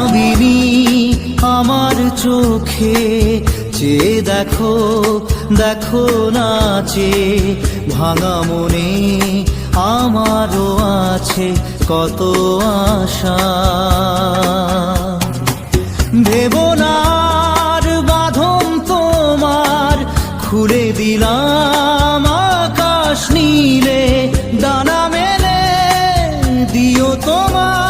মায়াবিনী আমার চোখে। চেয়ে দেখো দেখো নাচে, ভাঙা মনে আমারও আছে কত আশা। ভেবনার বাঁধন তোমার, খুলে দিলাম আকাশ নীলে, দানা মেলে দিও তোমার।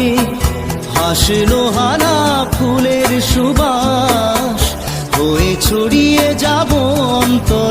হাসলো হানা ফুলের সুবাস। হয়ে ছড়িয়ে যাব অন্তরে